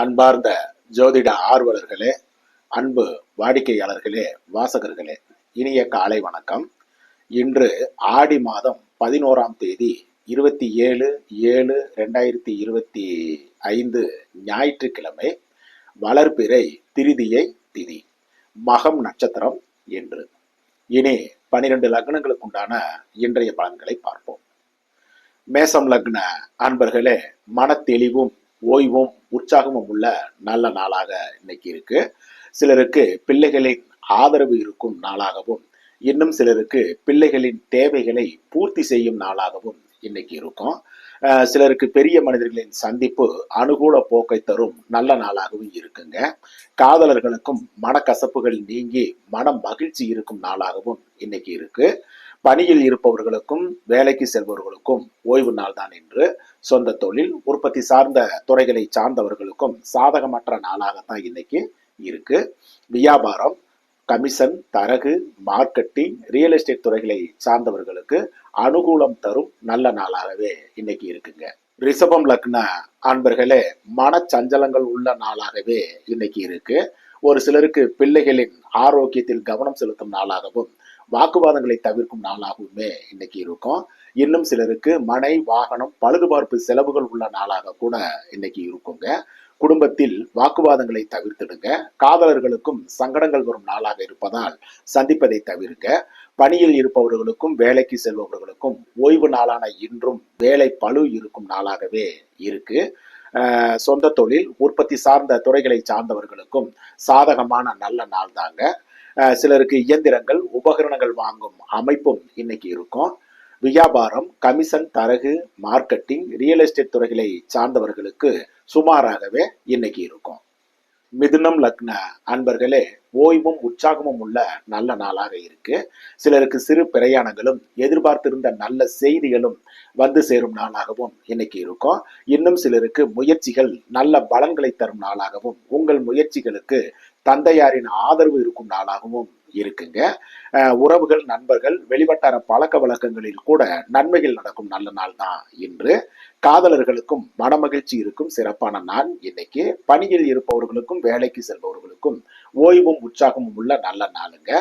அன்பார்ந்த ஜோதிட ஆர்வலர்களே அன்பு வாடிக்கையாளர்களே வாசகர்களே இனிய காலை வணக்கம். இன்று ஆடி மாதம் பதினோராம் தேதி இருபத்தி ஏழு ஏழு ரெண்டாயிரத்தி இருபத்தி ஐந்து ஞாயிற்றுக்கிழமை வளர்பிறை திருதியை திதி மகம் நட்சத்திரம் என்று. இனி பனிரெண்டு லக்னங்களுக்கு உண்டான இன்றைய பலன்களை பார்ப்போம். மேசம் லக்ன அன்பர்களே மனத்தெளிவும் ஓய்வும் உற்சாகமும் உள்ள நல்ல நாளாக இன்னைக்கு இருக்கு. சிலருக்கு பிள்ளைகளின் ஆதரவு இருக்கும் நாளாகவும் இன்னும் சிலருக்கு பிள்ளைகளின் தேவைகளை பூர்த்தி செய்யும் நாளாகவும் இன்னைக்கு இருக்கும். சிலருக்கு பெரிய மனிதர்களின் சந்திப்பு அனுகூல போக்கை தரும் நல்ல நாளாகவும் இருக்குங்க. காதலர்களுக்கும் மனக்கசப்புகள் நீங்கி மனம் மகிழ்ச்சி இருக்கும் நாளாகவும் இன்னைக்கு இருக்கு. பணியில் இருப்பவர்களுக்கும் வேலைக்கு செல்பவர்களுக்கும் ஓய்வு நாள் தான் என்று சொந்த தொழில் உற்பத்தி சார்ந்த துறைகளை சார்ந்தவர்களுக்கும் சாதகமற்ற நாளாகத்தான் இன்னைக்கு இருக்கு. வியாபாரம் கமிஷன் தரகு மார்க்கெட்டிங் ரியல் எஸ்டேட் துறைகளை சார்ந்தவர்களுக்கு அனுகூலம் தரும் நல்ல நாளாகவே இன்னைக்கு இருக்குங்க. ரிஷபம் லக்ன அன்பர்களே மனச்சஞ்சலங்கள் உள்ள நாளாகவே இன்னைக்கு இருக்கு. ஒரு சிலருக்கு பிள்ளைகளின் ஆரோக்கியத்தில் கவனம் செலுத்தும் நாளாகவும் வாக்குவாதங்களை தவிர்க்கும் நாளாகவுமே இன்னைக்கு இருக்கும். இன்னும் சிலருக்கு மனை வாகனம் பழுதுபார்ப்பு செலவுகள் உள்ள நாளாக கூட இன்னைக்கு இருக்குங்க. குடும்பத்தில் வாக்குவாதங்களை தவிர்த்திடுங்க. காதலர்களுக்கும் சங்கடங்கள் வரும் நாளாக இருப்பதால் சந்திப்பதை தவிர்க்க. பணியில் இருப்பவர்களுக்கும் வேலைக்கு செல்பவர்களுக்கும் ஓய்வு நாளான இன்றும் வேலை பளு இருக்கும் நாளாகவே இருக்கு. சொந்த தொழில் உற்பத்தி சார்ந்த துறைகளை சார்ந்தவர்களுக்கும் சாதகமான நல்ல நாள் தாங்க சிலருக்கு இயந்திரங்கள் உபகரணங்கள் வாங்கும் அமைப்பும் இன்னைக்கு இருக்கும். வியாபாரம் கமிஷன் தரகு மார்க்கெட்டிங் ரியல் எஸ்டேட் துறைகளை சார்ந்தவர்களுக்கு சுமாராகவே இன்னைக்கு இருக்கும். மிதுனம் லக்ன அன்பர்களே ஓய்வும் உற்சாகமும் உள்ள நல்ல நாளாக இருக்கு. சிலருக்கு சிறு பிரயாணங்களும் எதிர்பார்த்திருந்த நல்ல செய்திகளும் வந்து சேரும் நாளாகவும் இன்னைக்கு இருக்கும். இன்னும் சிலருக்கு முயற்சிகள் நல்ல பலன்களை தரும் நாளாகவும் உங்கள் முயற்சிகளுக்கு தந்தையாரின் ஆதரவு இருக்கும் நாளாகவும் இருக்குங்க. உறவுகள் நண்பர்கள் வெளிவட்டார பழக்க வழக்கங்களில் கூட நன்மைகள் நடக்கும் நல்ல நாள் தான் இன்று. காதலர்களுக்கும் மனமகிழ்ச்சி இருக்கும் சிறப்பான நாள் இன்னைக்கு. பணியில் இருப்பவர்களுக்கும் வேலைக்கு செல்பவர்களுக்கும் ஓய்வும் உற்சாகமும் உள்ள நல்ல நாளுங்க.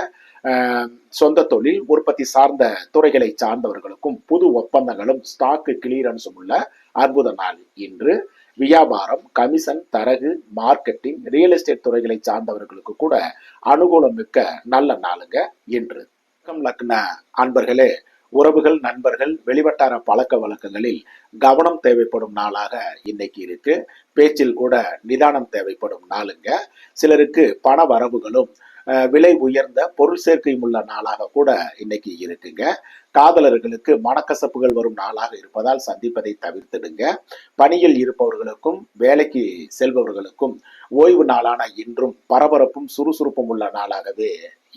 சொந்த தொழில் உற்பத்தி சார்ந்த துறைகளை சார்ந்தவர்களுக்கும் புது ஒப்பந்தங்களும் ஸ்டாக்கு கிளியரன்ஸும் உள்ள அற்புத நாள் இன்று. வியாபாரம் கமிஷன் தரகு மார்க்கெட்டிங் ரியல் எஸ்டேட் துறைகளை சார்ந்தவர்களுக்கு கூட அனுகூலம் மிக்க நல்ல நாளுங்க இன்று. லக்ன அன்பர்களே. உறவுகள் நண்பர்கள் வெளிவட்டார பழக்க வழக்கங்களில் கவனம் தேவைப்படும் நாளாக இன்னைக்கு இருக்கு. பேச்சில் கூட நிதானம் தேவைப்படும் நாளுங்க. சிலருக்கு பண வரவுகளும் விலை உயர்ந்த பொருள் சேர்க்கையும் உள்ள நாளாக கூட இன்னைக்கு இருக்குங்க. காதலர்களுக்கு மனக்கசப்புகள் வரும் நாளாக இருப்பதால் சந்திப்பதை தவிர்த்திடுங்க. பணியில் இருப்பவர்களுக்கும் வேலைக்கு செல்பவர்களுக்கும் ஓய்வு நாளான இன்றும் பரபரப்பும் சுறுசுறுப்பும் உள்ள நாளாகவே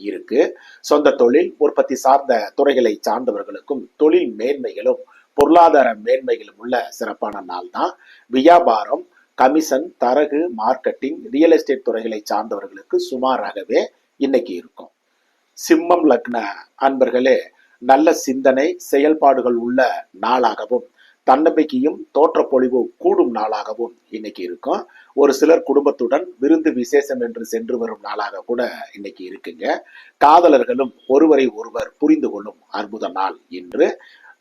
இருக்கு. சொந்த தொழில் உற்பத்தி சார்ந்த துறைகளை சார்ந்தவர்களுக்கும் தொழில் மேன்மைகளும் பொருளாதார மேன்மைகளும் உள்ள சிறப்பான நாள் தான். வியாபாரம் கமிஷன் தரகு மார்க்கெட்டிங் ரியல் எஸ்டேட் துறைகளை சார்ந்தவர்களுக்கு சுமாராகவே இன்னைக்கு இருக்கும். சிம்மம் லக்ன அன்பர்களே நல்ல சிந்தனை செயல்பாடுகள் உள்ள நாளாகவும் தன்னம்பிக்கையும் தோற்றப்பொழிவு கூடும் நாளாகவும் இன்னைக்கு இருக்கும். ஒரு சிலர் குடும்பத்துடன் விருந்து விசேஷம் என்று சென்று வரும் நாளாக கூட இன்னைக்கு இருக்குங்க. காதலர்களும் ஒருவரை ஒருவர் புரிந்து கொள்ளும் அற்புத நாள் இன்று.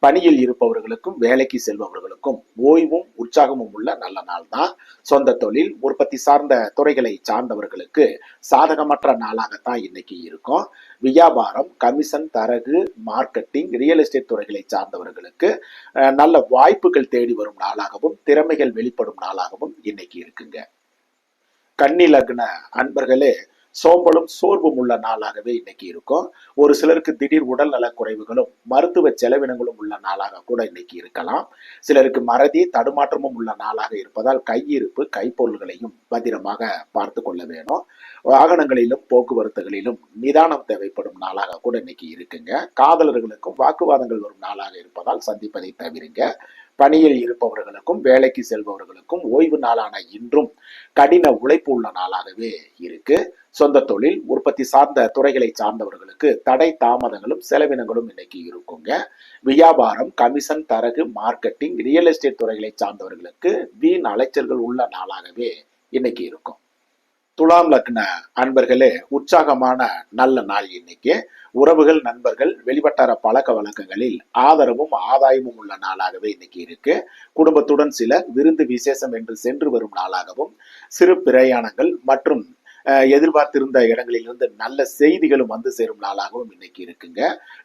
பணியில் இருப்பவர்களுக்கும் வேலைக்கு செல்பவர்களுக்கும் ஓய்வும் உற்சாகமும் உள்ள நல்ல நாள் தான். சொந்த தொழில் உற்பத்தி சார்ந்த துறைகளை சார்ந்தவர்களுக்கு சாதகமற்ற நாளாகத்தான் இன்னைக்கு இருக்கும். வியாபாரம் கமிஷன் தரகு மார்க்கெட்டிங் ரியல் எஸ்டேட் துறைகளை சார்ந்தவர்களுக்கு நல்ல வாய்ப்புகள் தேடி வரும் நாளாகவும் திறமைகள் வெளிப்படும் நாளாகவும் இன்னைக்கு இருக்குங்க. கன்னி லக்ன அன்பர்களே சோம்பலும் சோர்வும் உள்ள நாளாகவே இன்னைக்கு இருக்கும். ஒரு சிலருக்கு திடீர் உடல் நலக் குறைவுகளும் மருத்துவ செலவினங்களும் உள்ள நாளாக கூட இன்னைக்கு இருக்கலாம். சிலருக்கு மறதி தடுமாற்றமும் உள்ள நாளாக இருப்பதால் கையிருப்பு கைப்பொருள்களையும் பத்திரமாக பார்த்து கொள்ள வேணும். வாகனங்களிலும் போக்குவரத்துகளிலும் நிதானம் தேவைப்படும் நாளாக கூட இன்னைக்கு இருக்குங்க. காதலர்களுக்கும் வாக்குவாதங்கள் வரும் நாளாக இருப்பதால் சந்திப்பதை தவிருங்க. பணியில் இருப்பவர்களுக்கும் வேலைக்கு செல்பவர்களுக்கும் ஓய்வு நாளான இன்றும் கடின உழைப்பு உள்ள நாளாகவே இருக்கு. சொந்த தொழில் உற்பத்தி சார்ந்த துறைகளை சார்ந்தவர்களுக்கு தடை தாமதங்களும் செலவினங்களும் இன்னைக்கு இருக்குங்க. வியாபாரம் கமிஷன் தரகு மார்க்கெட்டிங் ரியல் எஸ்டேட் துறைகளை சார்ந்தவர்களுக்கு வீண் அலைச்சல்கள் உள்ள நாளாகவே இன்னைக்கு இருக்கும். துலாம் லக்ன அன்பர்களே உற்சாகமான நல்ல நாள் இன்னைக்கு. உறவுகள் நண்பர்கள் வெளிவட்டார பழக்க வழக்கங்களில் ஆதரவும் ஆதாயமும் உள்ள நாளாகவே இன்னைக்கு இருக்கு. குடும்பத்துடன் சிலர் விருந்து விசேஷம் என்று சென்று வரும் நாளாகவும் சிறு பிரயாணங்கள் மற்றும் அஹ், எதிர்பார்த்திருந்த இடங்களிலிருந்து நல்ல செய்திகளும் வந்து சேரும் நாளாகவும் இன்னைக்கு இருக்குங்க.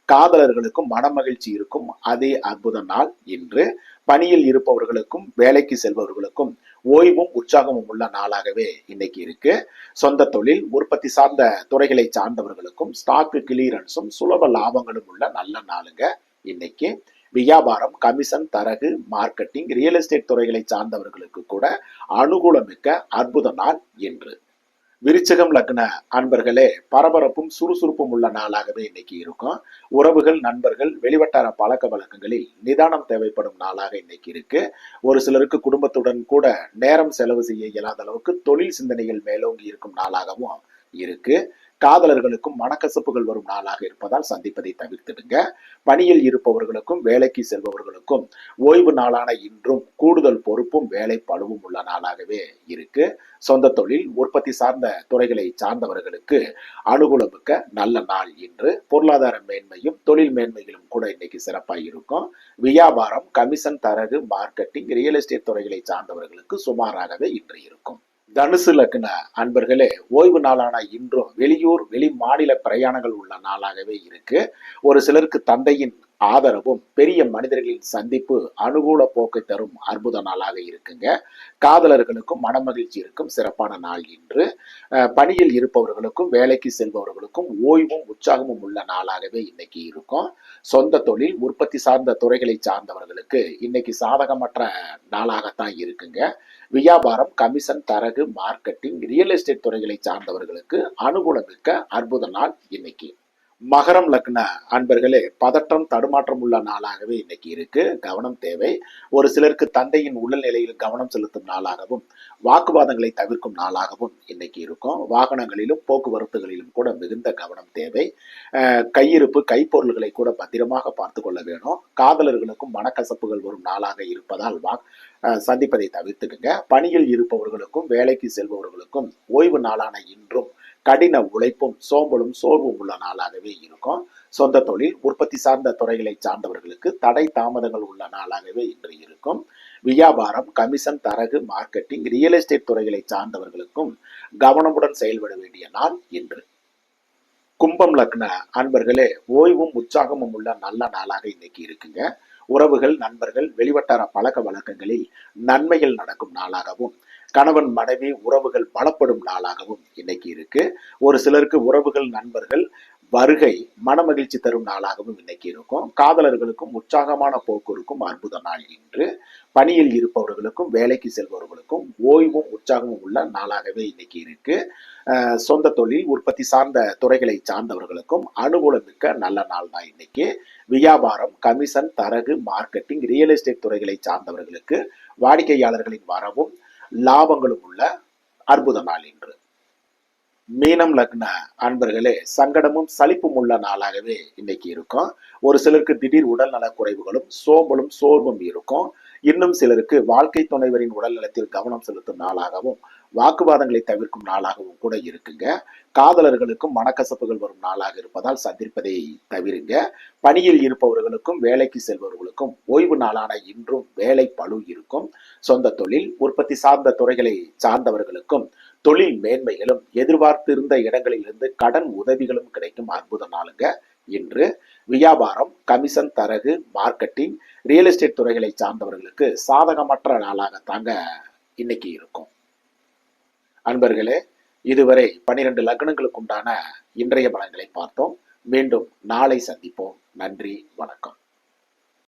காதலர்களுக்கும் மனமகிழ்ச்சி இருக்கும். அதே அற்புத நாள் இன்று. பணியில் இருப்பவர்களுக்கும் வேலைக்கு செல்பவர்களுக்கும் ஓய்வும் உற்சாகமும் உள்ள நாளாகவே இன்னைக்கு இருக்கு. சொந்த தொழில் உற்பத்தி சார்ந்த துறைகளை சார்ந்தவர்களுக்கும் ஸ்டாக் கிளியரன்ஸும் சுலப லாபங்களும் உள்ள நல்ல நாளுங்க இன்னைக்கு. வியாபாரம் கமிஷன் தரகு மார்க்கெட்டிங் ரியல் எஸ்டேட் துறைகளை சார்ந்தவர்களுக்கு கூட அனுகூலமிக்க அற்புத நாள் என்று விருச்சகம் லக்ன அன்பர்களே பரபரப்பும் சுறுசுறுப்பும் உள்ள நாளாகவே இன்னைக்கு இருக்கும். உறவுகள் நண்பர்கள் வெளிவட்டார பழக்க வழக்கங்களில் நிதானம் தேவைப்படும் நாளாக இன்னைக்கு இருக்கு. ஒரு சிலருக்கு குடும்பத்துடன் கூட நேரம் செலவு செய்ய இயலாத அளவுக்கு தொழில் சிந்தனைகள் மேலோங்கி இருக்கும் நாளாகவும் இருக்கு. காதலர்களுக்கும் மனக்கசப்புகள் வரும் நாளாக இருப்பதால் சந்திப்பதை தவிர்த்திடுங்க. பணியில் இருப்பவர்களுக்கும் வேலைக்கு செல்பவர்களுக்கும் ஓய்வு நாளான இன்றும் கூடுதல் பொறுப்பும் வேலை பழுவும் உள்ள நாளாகவே இருக்கு. சொந்த தொழில் உற்பத்தி சார்ந்த துறைகளை சார்ந்தவர்களுக்கு அனுகூலமிக்க நல்ல நாள் இன்று. பொருளாதார மேன்மையும் தொழில் மேன்மையிலும் கூட இன்னைக்கு சிறப்பாக இருக்கும். வியாபாரம் கமிஷன் தரகு மார்க்கெட்டிங் ரியல் எஸ்டேட் துறைகளை சார்ந்தவர்களுக்கு சுமாராகவே இன்று இருக்கும். தனுசு லக்ன அன்பர்களே ஓய்வு நாளான இன்றும் வெளியூர் வெளி மாநில பிரயாணங்கள் உள்ள நாளாகவே இருக்கு. ஒரு சிலருக்கு தந்தையின் ஆதரவும் பெரிய மனிதர்களின் சந்திப்பு அனுகூல போக்கை தரும் அற்புத நாளாக இருக்குங்க. காதலர்களுக்கும் மனமகிழ்ச்சி இருக்கும். சிறப்பான நாள் இன்று. பணியில் இருப்பவர்களுக்கும் வேலைக்கு செல்பவர்களுக்கும் ஓய்வும் உற்சாகமும் உள்ள நாளாகவே இன்னைக்கு இருக்கும். சொந்த தொழில் உற்பத்தி சார்ந்த துறைகளை சார்ந்தவர்களுக்கு இன்னைக்கு சாதகமற்ற நாளாகத்தான் இருக்குங்க. வியாபாரம் கமிஷன் தரகு மார்க்கெட்டிங் ரியல் எஸ்டேட் துறைகளை சார்ந்தவர்களுக்கு அனுகூலமிக்க அற்புத நாள் இன்னைக்கு. மகரம் லக்ன அன்பர்களே பதற்றம் தடுமாற்றம் உள்ள நாளாகவே இன்னைக்கு இருக்கு. கவனம் தேவை. ஒரு சிலருக்கு தந்தையின் உடல்நிலையில் கவனம் செலுத்தும் நாளாகவும் வாக்குவாதங்களை தவிர்க்கும் நாளாகவும் இன்னைக்கு இருக்கும். வாகனங்களிலும் போக்குவரத்துகளிலும் கூட மிகுந்த கவனம் தேவை. கையிருப்பு கைப்பொருள்களை கூட பத்திரமாக பார்த்து கொள்ள வேணும். காதலர்களுக்கும் மனக்கசப்புகள் வரும் நாளாக இருப்பதால் வா சந்திப்பதை தவிர்த்துடுங்க பணியில் இருப்பவர்களுக்கும் வேலைக்கு செல்பவர்களுக்கும் ஓய்வு நாளான இன்றும் கடின உழைப்பும் சோம்பலும் சோர்வும் உள்ள நாளாகவே இருக்கும். சொந்த தொழில் உற்பத்தி சார்ந்த துறைகளை சார்ந்தவர்களுக்கு தடை தாமதங்கள் உள்ள நாளாகவே இன்று இருக்கும். வியாபாரம் கமிஷன் தரகு மார்க்கெட்டிங் ரியல் எஸ்டேட் துறைகளை சார்ந்தவர்களுக்கும் கவனமுடன் செயல்பட வேண்டிய நாள் இன்று. கும்பம் லக்ன அன்பர்களே ஓய்வும் உற்சாகமும் உள்ள நல்ல நாளாக இன்னைக்கு இருக்குங்க. உறவுகள் நண்பர்கள் வெளிவட்டார பழக்க வழக்கங்களில் நன்மைகள் நடக்கும் நாளாகவும் கணவன் மனைவி உறவுகள் பலப்படும் நாளாகவும் இன்னைக்கு இருக்கு. ஒரு சிலருக்கு உறவுகள் நண்பர்கள் வருகை மனமகிழ்ச்சி தரும் நாளாகவும் இன்னைக்கு இருக்கும். காதலர்களுக்கும் உற்சாகமான போக்கு இருக்கும். அற்புத நாள் இன்று. பணியில் இருப்பவர்களுக்கும் வேலைக்கு செல்பவர்களுக்கும் ஓய்வும் உற்சாகமும் உள்ள நாளாகவே இன்னைக்கு இருக்கு. சொந்த தொழில் உற்பத்தி சார்ந்த துறைகளை சார்ந்தவர்களுக்கும் அனுகூலமிக்க நல்ல நாள் தான் இன்னைக்கு. வியாபாரம் கமிஷன் தரகு மார்க்கெட்டிங் ரியல் எஸ்டேட் துறைகளை சார்ந்தவர்களுக்கு வாடிக்கையாளர்களின் வரவும் லாபங்களும் உள்ள அற்புத நாள் இன்று. மீனம் லக்ன அன்பர்களே சங்கடமும் சலிப்பும் உள்ள நாளாகவே இன்னைக்கு இருக்கும். ஒரு சிலருக்கு திடீர் உடல் நல குறைவுகளும் சோம்பலும் சோர்வும் இருக்கும். இன்னும் சிலருக்கு வாழ்க்கை துணைவரின் உடல் நலத்தில் கவனம் செலுத்தும் நாளாகவும் வாக்குவாதங்களை தவிர்க்கும் நாளாகவும் கூட இருக்குங்க. காதலர்களுக்கும் மனக்கசப்புகள் வரும் நாளாக இருப்பதால் சந்திப்பதை தவிருங்க. பணியில் இருப்பவர்களுக்கும் வேலைக்கு செல்பவர்களுக்கும் ஓய்வு நாளான இன்றும் வேலை பளு இருக்கும். சொந்த தொழில் உற்பத்தி சார்ந்த துறைகளை சார்ந்தவர்களுக்கும் தொழில் மேன்மைகளும் எதிர்பார்த்திருந்த இடங்களிலிருந்து கடன் உதவிகளும் கிடைக்கும் அற்புத நாளுங்க. இன்று வியாபாரம் கமிஷன் தரகு மார்க்கெட்டிங் ரியல் எஸ்டேட் துறைகளை சார்ந்தவர்களுக்கு சாதகமற்ற நாளாக தாங்க இன்னைக்கு இருக்கும். அன்பர்களே இதுவரை பனிரெண்டு லக்னங்களுக்கு உண்டான இன்றைய பலன்களை பார்த்தோம். மீண்டும் நாளை சந்திப்போம். நன்றி வணக்கம்.